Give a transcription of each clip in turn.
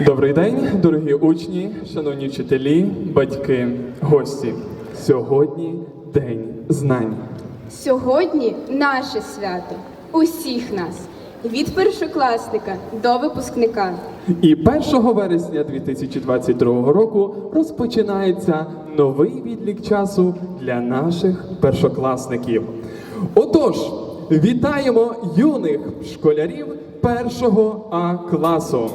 Добрий день, дорогі учні, шановні вчителі, батьки, гості. Сьогодні день знань. Сьогодні наше свято усіх нас від першокласника до випускника. І 1 вересня 2022 року розпочинається новий відлік часу для наших першокласників. Отож, вітаємо юних школярів першого А класу.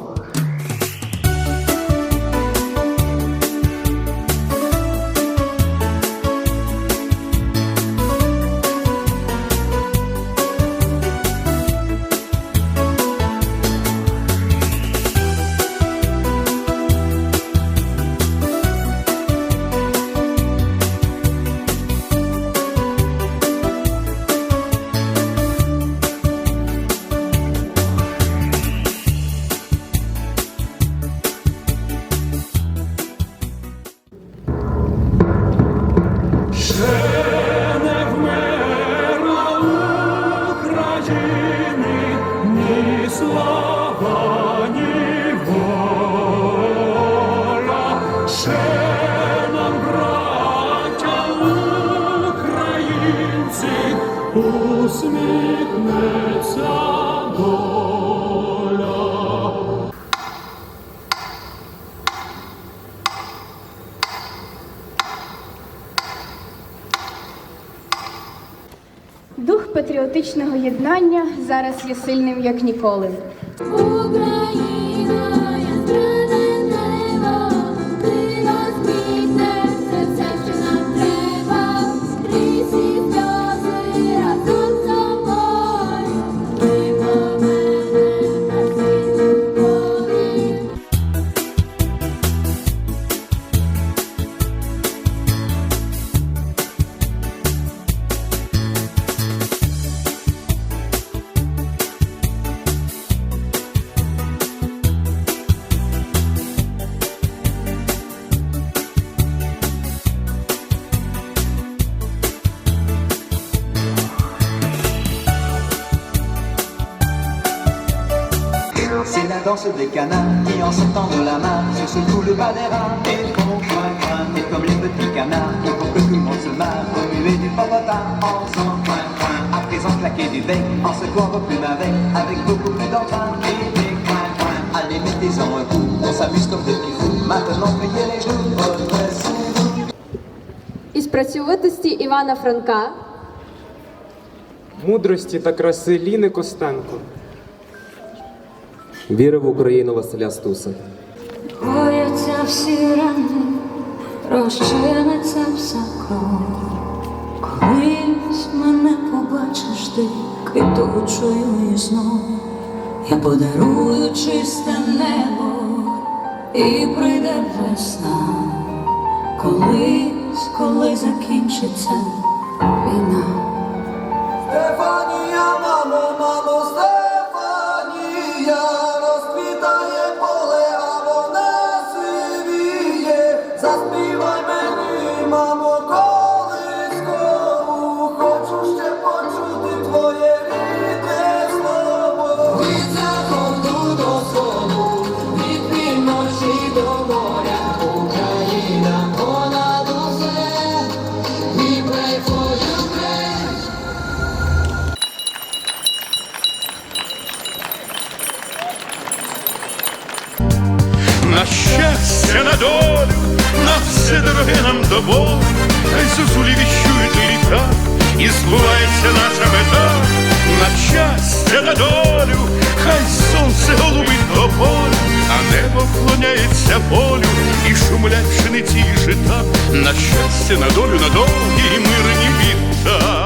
України ні слава, ні воля. Ще нам, браття українці, усміхнеться доля. Дух патріотичного єднання зараз є сильним як ніколи. Україна, danse des canards qui en sortant de la mare se secouent le bas des rats et font coin coin et comme les petits canards qui pour que tout le monde se marre remuer du popotin en faisant coin coin à présent claquer du bec en secouant vos plumes avec avec beaucoup plus d'entrain et des coin coin allez mettez-en un coup on s'amuse comme des petits fous maintenant payez les jours redressez-vous Із працьовитості Івана Франка мудрості та краси Ліни Костенко. Віри в Україну Василя Стуса. Гояться всі рани, розчиниться вся кров. Колись мене побачиш ти квітучою і знов. Я подарую чисте небо і прийде весна. Колись, коли закінчиться війна. На щастя, на долю, на все дороге нам до болю, хай зозулі віщують літа, і збувається наша мета, на щастя, на долю, хай сонце голубить до полю, а небо вклоняється полю, і шумлять пшениці і жита, на щастя, на долю, на довгі і мирні літа.